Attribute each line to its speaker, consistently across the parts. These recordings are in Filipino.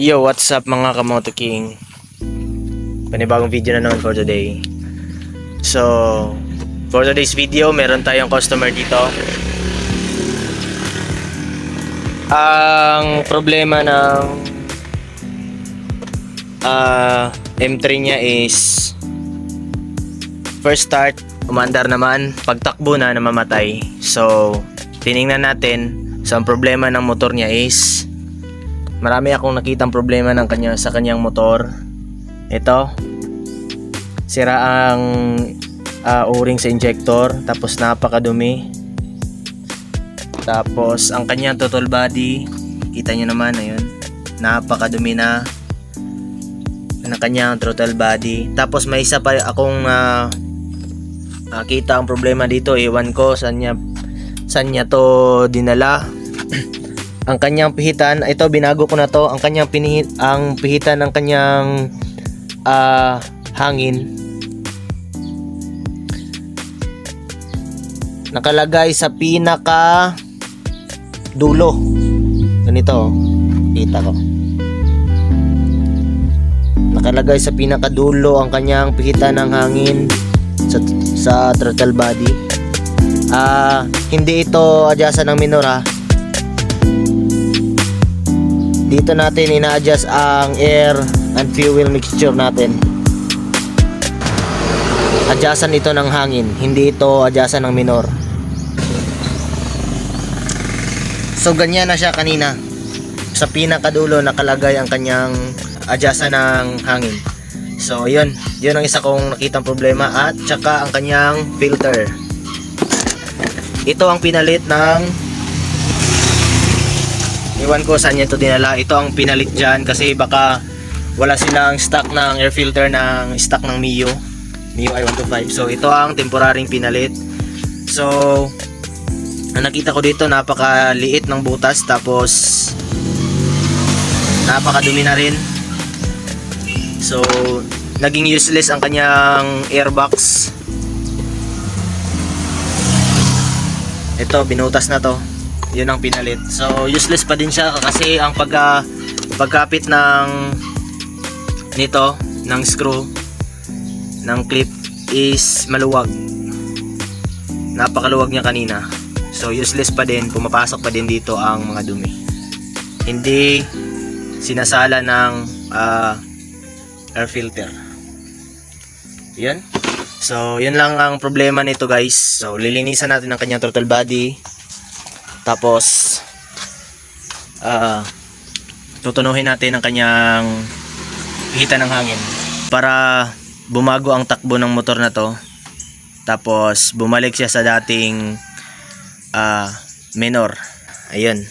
Speaker 1: Yo, what's up mga Kamoto King? Panibagong video na naman for today. So, for today's video, meron tayong customer dito. Ang problema ng ah, M3 niya is first start, umandar naman, pagtakbo na namamatay. So, tiningnan natin. So, ang problema ng motor niya is marami akong nakitang problema ng kanya sa kanyang motor. Ito, sira ang ah, o-ring sa injector, tapos napakadumi. Tapos ang kanyang total body, kita nyo naman, ayun, napakadumi na ng kanyang total body. Tapos may isa pa akong ah, ah, kita ang problema dito, iwan ko saan niya saan niya to dinala ang kanyang pihitan ito binago ko na to. Ang kanyang pinihit ang pihitan ng kanyang ah, hangin. Nakalagay sa pinaka dulo. Ganito oh. kita ko. Nakalagay sa pinaka dulo ang kanyang pihitan ng hangin sa, sa throttle body. Ah hindi ito adyasan ng minor ha dito natin ina-adjust ang air and fuel mixture natin. Adjustan ito ng hangin hindi ito adjustan ng minor. So ganyan na siya kanina. Sa pinakadulo nakalagay ang kanyang adjustan ng hangin. So yun. Yun ang isa kong nakitang problema at tsaka ang kanyang filter. Ito ang pinalit ng Iwan ko saan niya ito dinala. Ito ang pinalit dyan kasi baka wala silang stock ng air filter ng stock ng Mio. Mio i125. So ito ang temporaring pinalit. So ang nakita ko dito napakaliit ng butas tapos napakadumi na rin. So naging useless ang kanyang airbox. Ito binutas na to yun ang pinalit. So useless pa din siya kasi ang pagka pagkapit ng nito ng screw ng clip is maluwag. Napakaluwag niya kanina. So useless pa din, pumapasok pa din dito ang mga dumi. Hindi sinasala ng ah, air filter. Yan. So, yun lang ang problema nito guys. So, lilinisan natin ang kanyang throttle body. Tapos ah tutunuhin natin ang kanyang hita ng hangin para bumago ang takbo ng motor na to. Tapos bumalik siya sa dating ah minor. Ayun.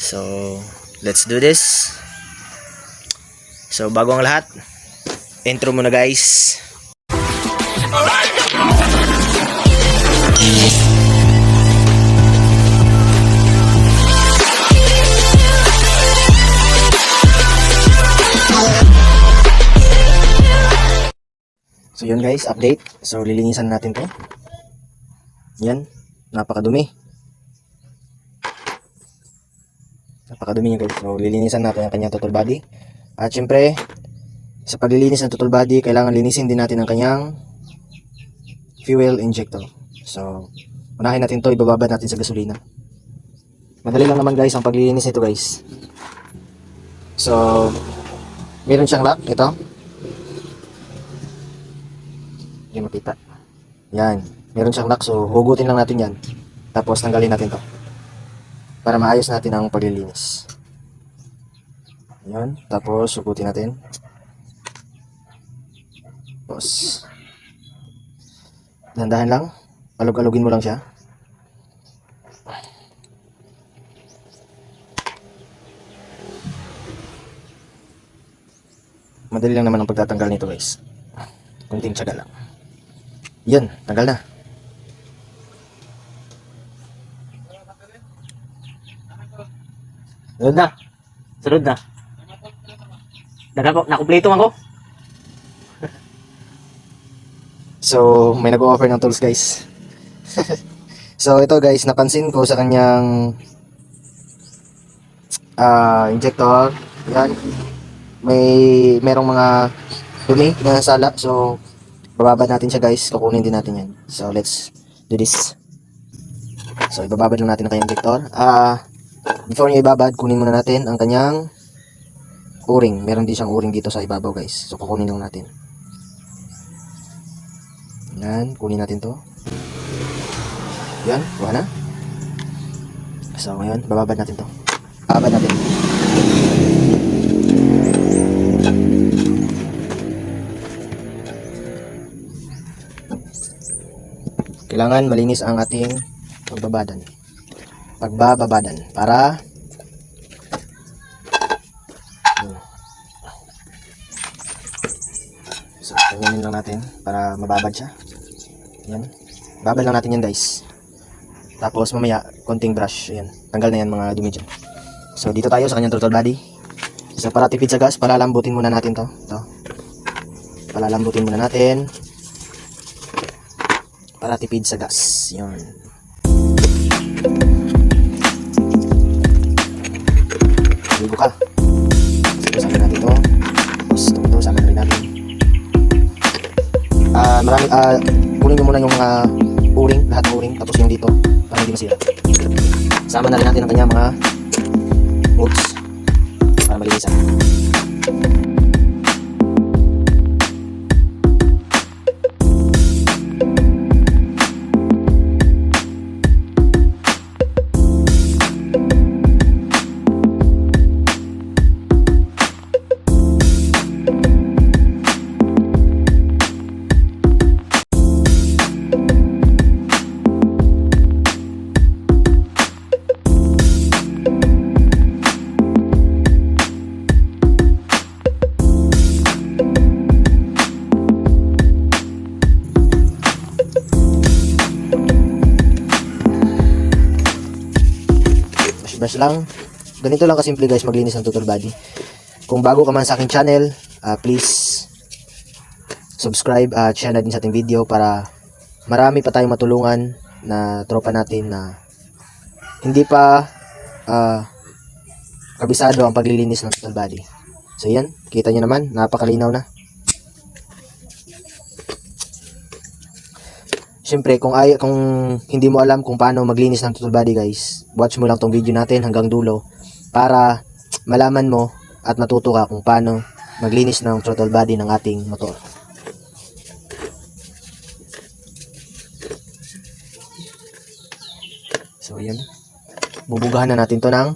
Speaker 1: So, let's do this. So, bago ang lahat, intro muna guys. So yun guys, update. So lilinisan natin to. Yan, napakadumi. Napakadumi niya guys. So lilinisan natin ang kanyang total body. At syempre, sa paglilinis ng total body, kailangan linisin din natin ang kanyang fuel injector. So, unahin natin to, ibababa natin sa gasolina. Madali lang naman guys ang paglilinis nito guys. So, meron siyang lock, ito. Hindi makita. Yan. Meron siyang lock. So, hugutin lang natin yan. Tapos, tanggalin natin to. Para maayos natin ang paglilinis. Yan. Tapos, hugutin natin. Tapos, dandahan lang. Alog-alogin mo lang siya. Madali lang naman ang pagtatanggal nito guys. Kunting tiyaga lang. Yan, tanggal na. Sunod na. Sunod na. Nagako, nakumpleto man ko. so, may nag-offer ng tools guys. so, ito guys, napansin ko sa kanyang ah, injector. Yan. May merong mga dumi na sala. So, bababad natin siya guys. Kukunin din natin yan. So, let's do this. So, ibababad lang natin ang kanyang injector. Ah, before niya ibabad, kunin muna natin ang kanyang o-ring. Meron din siyang o-ring dito sa ibabaw guys. So, kukunin lang natin. Yan, kunin natin to. Yan, kuha na. So, ngayon, bababad natin to. Bababad natin. Kailangan malinis ang ating pagbabadan. Pagbababadan. Para. So, ganyanin lang natin para mababad siya. Yan. Babad lang natin yan guys. Tapos mamaya, konting brush. Ayan. Tanggal na yan mga dumi dyan. So, dito tayo sa kanyang throttle body. So, para tipid sa gas, palalambutin muna natin to. to. Palalambutin muna natin. Para tipid sa gas. Yun. Ligo ka. Sama natin to. Tapos, ito, ito, sama rin natin. Ah, marami, ah, kunin nyo muna yung mga o-ring, lahat ng o-ring, tapos yung dito, para hindi masira. Sama na rin natin ang kanyang mga bolts para malinisan. Brush lang. Ganito lang kasimple guys maglinis ng total body. Kung bago ka man sa aking channel, ah, please subscribe at share na din sa ating video para marami pa tayong matulungan na tropa natin na hindi pa ah, kabisado ang paglilinis ng total body. So yan, kita nyo naman, napakalinaw na. Siyempre, kung ay kung hindi mo alam kung paano maglinis ng total body guys, watch mo lang tong video natin hanggang dulo para malaman mo at matuto ka kung paano maglinis ng throttle body ng ating motor. So, ayan. Bubugahan na natin to ng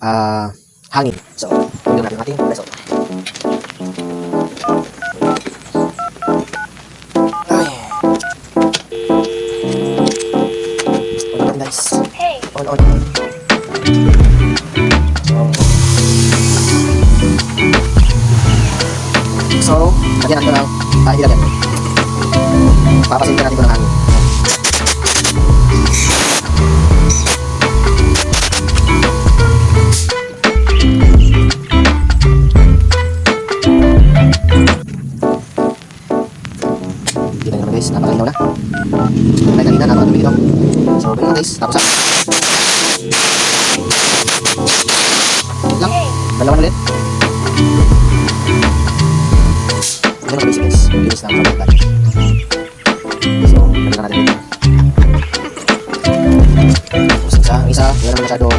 Speaker 1: ah, hangin. So, tingnan natin ang ating result. Ganun guys. Tapos ah. Lang. Dalawa ulit. Ganun basic guys. Bilis lang mga So, ganun na natin ito. Tapos isa, isa, wala naman masyado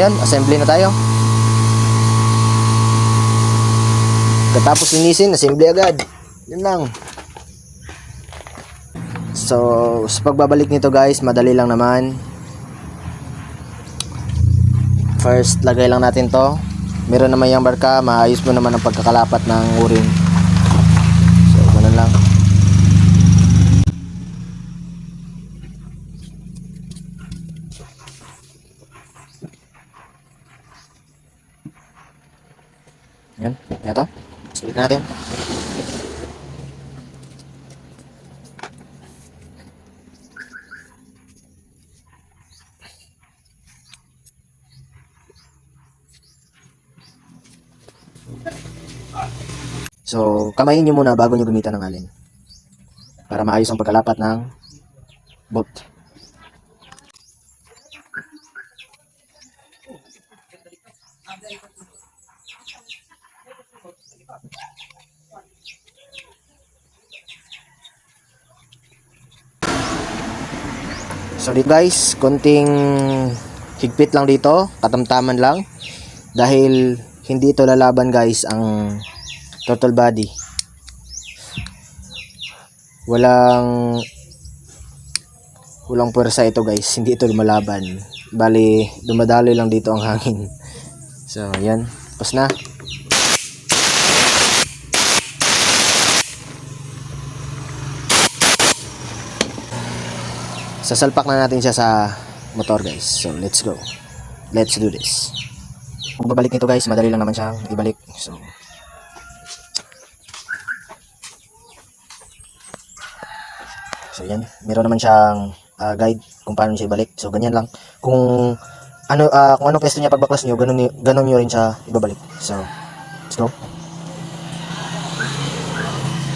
Speaker 1: So, ayan. Assembly na tayo. Katapos linisin, assembly agad. Yun lang. So, sa pagbabalik nito guys, madali lang naman. First, lagay lang natin to. Meron naman yung barka, maayos mo naman ang pagkakalapat ng uring. So, ganun lang. Yan. Ito. Sulit natin. So, kamayin nyo muna bago nyo gamitan ng alin. Para maayos ang pagkalapat ng bolt. Guys, konting higpit lang dito, katamtaman lang. Dahil hindi ito lalaban guys ang total body. Walang walang puwersa ito guys, hindi ito lumalaban. Bali, dumadaloy lang dito ang hangin. So, yan. Tapos na. Sasalpak na natin siya sa motor guys. So, let's go. Let's do this. Kung babalik nito guys, madali lang naman siyang ibalik. So, So yan, meron naman siyang ah, guide kung paano siya ibalik. So ganyan lang. Kung ano ah, kung anong pwesto niya pagbaklas niyo, ganun ganun niyo rin siya ibabalik. So let's go.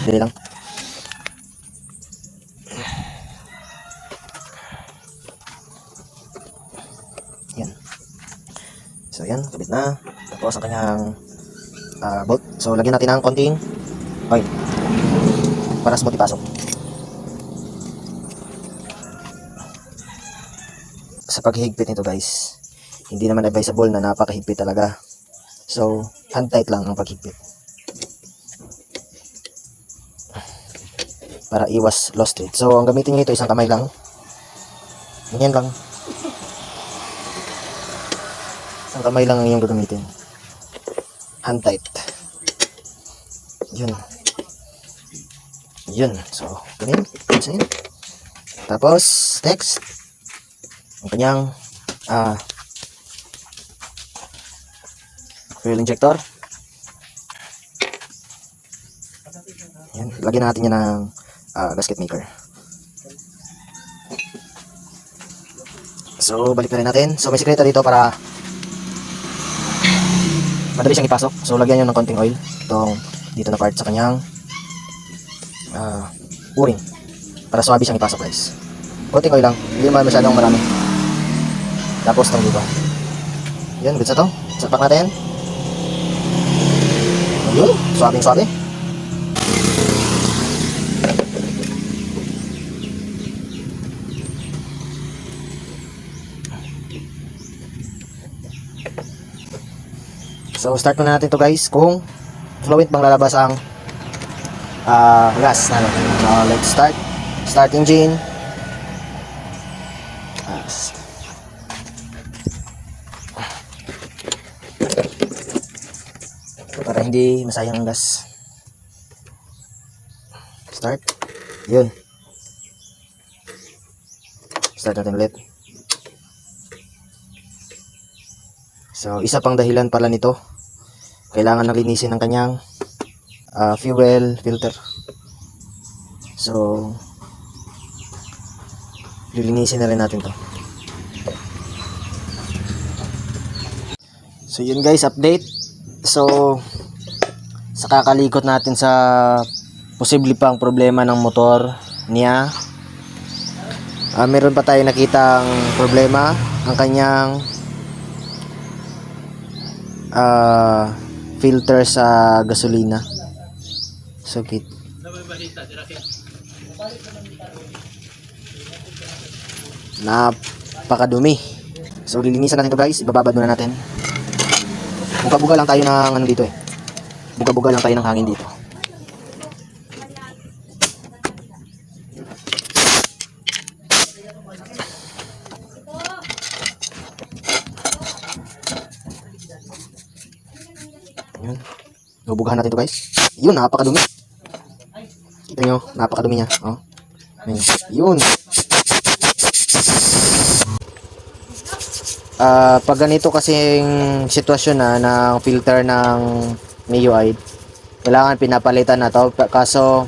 Speaker 1: Dali lang. So yan, kabit na. Tapos ang kanyang ah, bolt. So lagyan natin ng konting oil para smooth ipasok. sa paghihigpit nito guys hindi naman advisable na napakahigpit talaga so hand tight lang ang paghigpit para iwas lost thread so ang gamitin nyo ito isang kamay lang ganyan lang isang kamay lang ang gagamitin. Hand tight yun. Yun. So ganyan ganyan tapos next. Ang kanyang ah fuel injector. Yan, lagyan natin yan ng ah, gasket maker. So, balik na rin natin. So, may sikreto dito para madali siyang ipasok. So, lagyan nyo ng konting oil. Itong dito na part sa kanyang ah o-ring. Para swabe siyang ipasok guys. Konting oil lang. Hindi naman masyadong marami. Tapos itong dito. Yan, good sa to. Sapak natin. Yun, swabing swabe. So, start na natin to guys kung fluid bang lalabas ang ah, gas na So, let's start. Start engine. Ah, s- para hindi masayang ang gas. Start. Yun. Start natin ulit. So, isa pang dahilan pala nito. Kailangan na linisin ang kanyang ah, fuel filter. So, lilinisin na rin natin to. So, yun guys, update. So, sa kakalikot natin sa posible pang problema ng motor niya. Ah, meron pa tayo nakitang problema ang kanyang ah, filter sa gasolina. So, kit. Napakadumi. So, lilinisan natin to guys. Ibababad muna natin. Buga-buga lang tayo ng ano dito eh. Buga-buga lang tayo ng hangin dito. Yun. Bubugahan natin to guys. Yun, napakadumi. Kita nyo, napakadumi niya. Oh. Ayun. Yun. Ah, pag ganito kasing sitwasyon na ng filter ng MIUI. Kailangan pinapalitan na to. Kaso,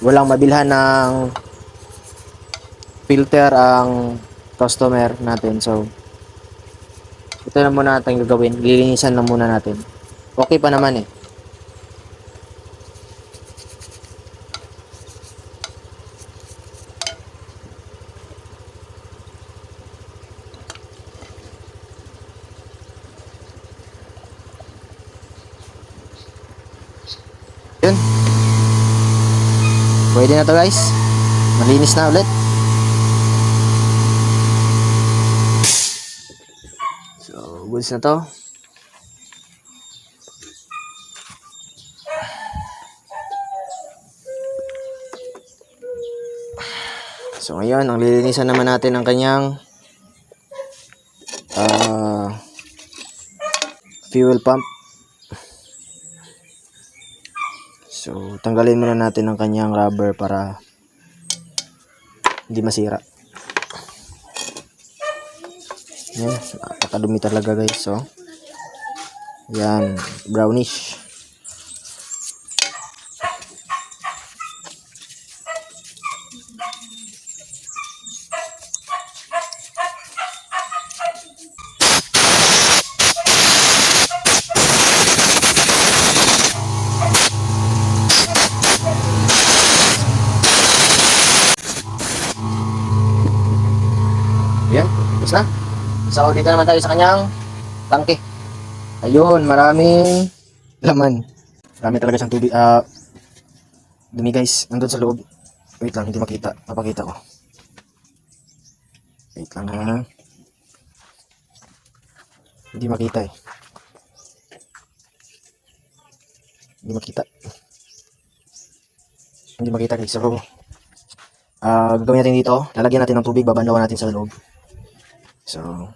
Speaker 1: walang mabilhan ng filter ang customer natin. So, ito na muna natin gagawin. Lilinisan na muna natin. Okay pa naman eh. Yun. Pwede na to guys. Malinis na ulit. So, goods na to. So, ngayon, ang lilinisan naman natin ang kanyang ah, fuel pump. So, tanggalin muna natin ang kanyang rubber para hindi masira. Yan, napakadumi talaga guys. So, yan, brownish. Yan, tapos na. So, dito naman tayo sa kanyang tangke. Ayun, maraming laman. Marami talaga siyang tubig. Ah, dumi guys, nandun sa loob. Wait lang, hindi makita. Papakita ko. Wait lang ha. Hindi makita eh. Hindi makita. Hindi makita guys. So, ah gagawin natin dito. Lalagyan natin ng tubig, babanlawan natin sa loob. So,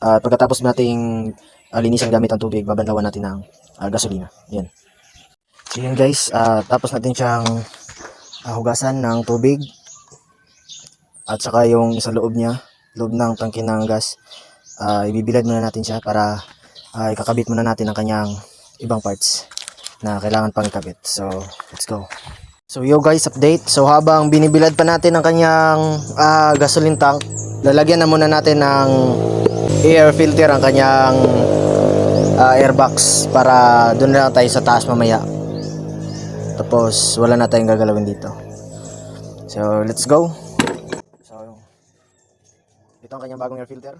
Speaker 1: ah pagkatapos nating uh, linisan gamit ang tubig, babanlawan natin ng ah, gasolina. Yan. So yan guys, ah, tapos natin siyang ah, hugasan ng tubig at saka yung sa loob niya, loob ng tangke ng gas, ah, ibibilad muna natin siya para ah, ikakabit muna natin ang kanyang ibang parts na kailangan pang ikabit. So, let's go. So yo guys, update. So habang binibilad pa natin ang kanyang ah, gasoline tank, lalagyan na muna natin ng air filter ang kanyang ah, airbox para doon na tayo sa taas mamaya. Tapos wala na tayong gagalawin dito. So let's go. So ito ang kanyang bagong air filter.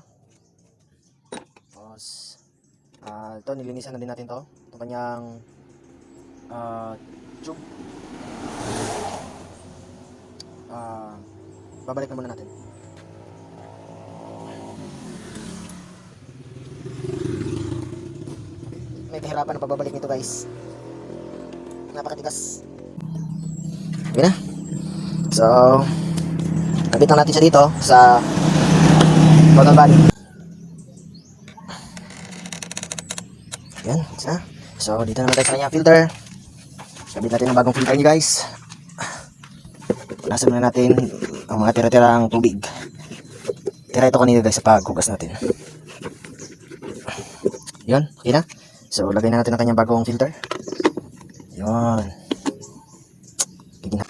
Speaker 1: Tapos ah, ito nilinisan na din natin to. Ito kanyang ah, tube ah babalik na muna natin. May kahirapan na pagbabalik nito guys. Napakatigas. Okay na. So, lang natin siya dito sa bottom body. Yan, isa. So, dito naman tayo sa kanya filter. Kabit natin ang bagong filter niya guys. Punasan muna natin ang mga tira-tirang tubig. Tira ito kanina guys sa paghugas natin. Yun, okay na. So, lagay na natin ang kanyang bagong filter. Yun. Gigina.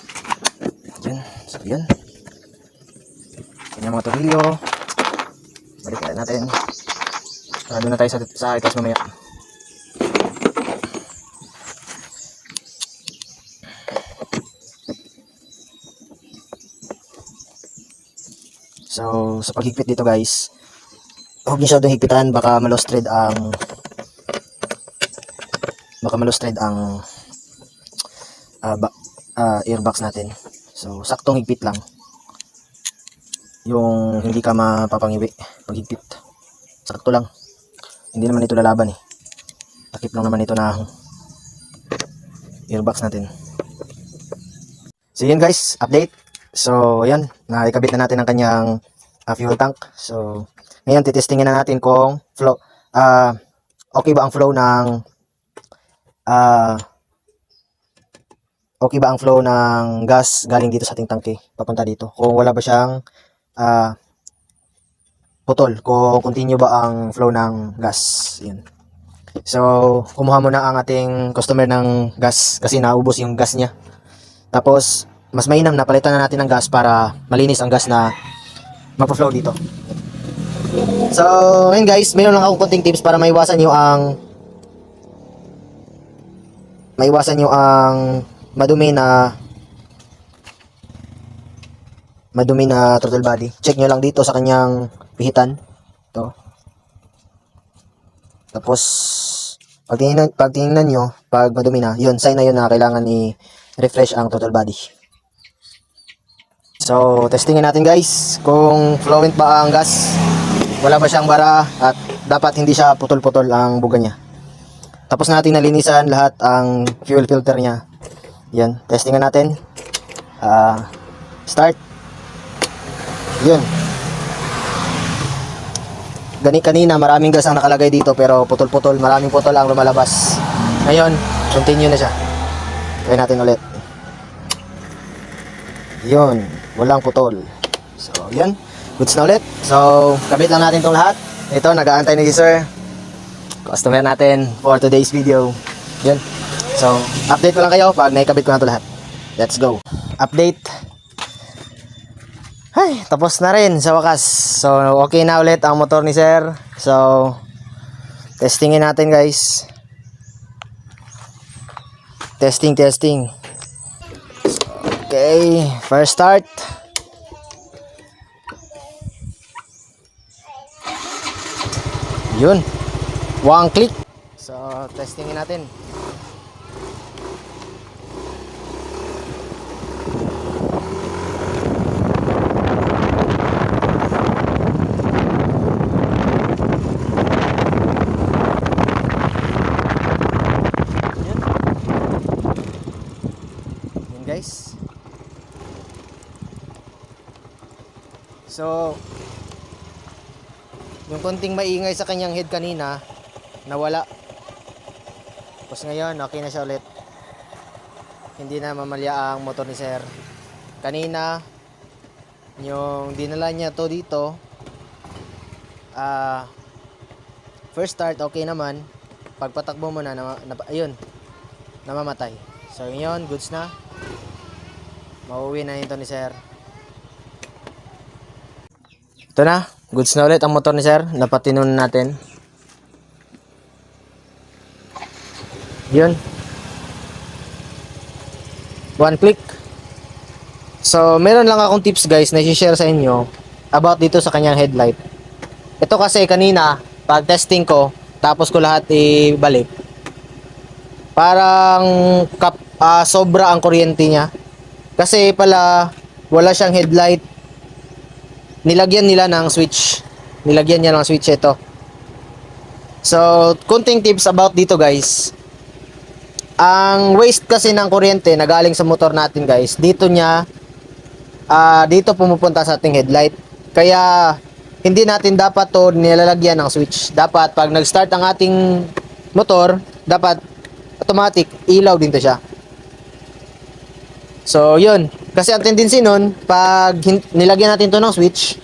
Speaker 1: Yun. So, yun. Kanyang mga tornilyo. Balikan natin. Para na tayo sa, sa itas mamaya. So, sa paghigpit dito guys, huwag niyo siya higpitan, baka ma-lost thread ang baka ma-lost thread ang ba, ah, airbox natin. So, saktong higpit lang. Yung hindi ka mapapangiwi pag higpit. Sakto lang. Hindi naman ito lalaban eh. Takip lang naman ito na airbox natin. So yun guys, update. So yan, naikabit na natin ang kanyang ah, fuel tank. So ngayon titestingin na natin kung flow ah okay ba ang flow ng ah okay ba ang flow ng gas galing dito sa ating tangke papunta dito. Kung wala ba siyang ah putol, kung continue ba ang flow ng gas. Yan. So, kumuha muna ang ating customer ng gas kasi naubos yung gas niya. Tapos, mas mainam na palitan na natin ng gas para malinis ang gas na magpa-flow dito. So, ngayon guys, mayroon lang akong konting tips para maiwasan nyo ang maiwasan nyo ang madumi na madumi na throttle body. Check nyo lang dito sa kanyang pihitan. Ito. Tapos, pag tingnan, pag tingnan nyo, pag madumi na, yun, sign na yun na kailangan i-refresh ang throttle body. So, testingin natin guys kung fluent ba ang gas. Wala ba siyang bara at dapat hindi siya putol-putol ang buga niya. Tapos natin nalinisan lahat ang fuel filter niya. Yan, testingan natin. Ah, start. Yun. Gani kanina maraming gas ang nakalagay dito pero putol-putol, maraming putol ang lumalabas. Ngayon, continue na siya. Try natin ulit. Yun, walang putol. So, yun. Goods na ulit. So, kabit lang natin itong lahat. Ito, nag-aantay na si sir. Customer natin for today's video. Yun. So, update ko lang kayo pag naikabit ko na ito lahat. Let's go. Update. Ay, tapos na rin sa wakas. So, okay na ulit ang motor ni sir. So, testingin natin guys. Testing, testing. Okay, first start. Yun. One click. So, testingin natin. Guys. So, yung konting maingay sa kanyang head kanina, nawala. Tapos ngayon, okay na siya ulit. Hindi na mamalya ang motor ni sir. Kanina, yung dinala niya to dito, ah, first start, okay naman. Pagpatakbo mo na, na, na ayun, namamatay. So ngayon, goods na. Mauwi na ito ni sir. Ito na, goods na ulit ang motor ni sir. Napatinon natin. Yun. One click. So, meron lang akong tips guys na i-share sa inyo about dito sa kanyang headlight. Ito kasi kanina, pag testing ko, tapos ko lahat ibalik. Parang kap, ah, sobra ang kuryente niya. Kasi pala, wala siyang headlight. Nilagyan nila ng switch. Nilagyan niya ng switch ito. So, kunting tips about dito guys. Ang waste kasi ng kuryente na galing sa motor natin guys, dito niya ah dito pumupunta sa ating headlight. Kaya hindi natin dapat to nilalagyan ng switch. Dapat pag nag-start ang ating motor, dapat automatic ilaw din to siya. So, yun. Kasi ang tendency nun, pag nilagyan natin to ng switch,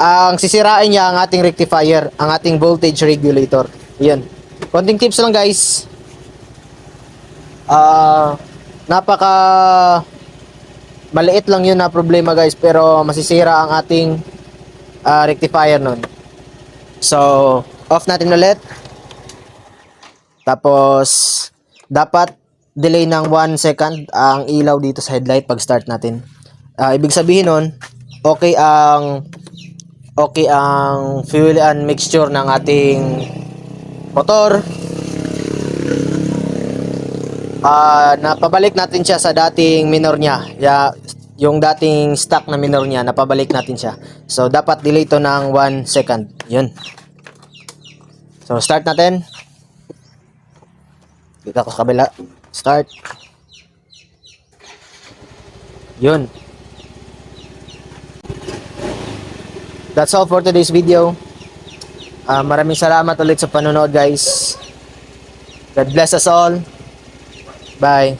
Speaker 1: ang sisirain niya ang ating rectifier, ang ating voltage regulator. Yun. Konting tips lang guys. Ah, napaka maliit lang yun na problema guys pero masisira ang ating ah, rectifier nun. So, off natin ulit. Tapos, dapat delay ng 1 second ang ilaw dito sa headlight pag start natin. Ah, ibig sabihin nun, okay ang okay ang fuel and mixture ng ating motor ah napabalik natin siya sa dating minor niya. Ya, yung dating stock na minor niya, napabalik natin siya. So, dapat delay to ng 1 second. Yun. So, start natin. Dito ako sa kabila. Start. Yun. That's all for today's video. Ah, maraming salamat ulit sa panonood guys. God bless us all. Bye.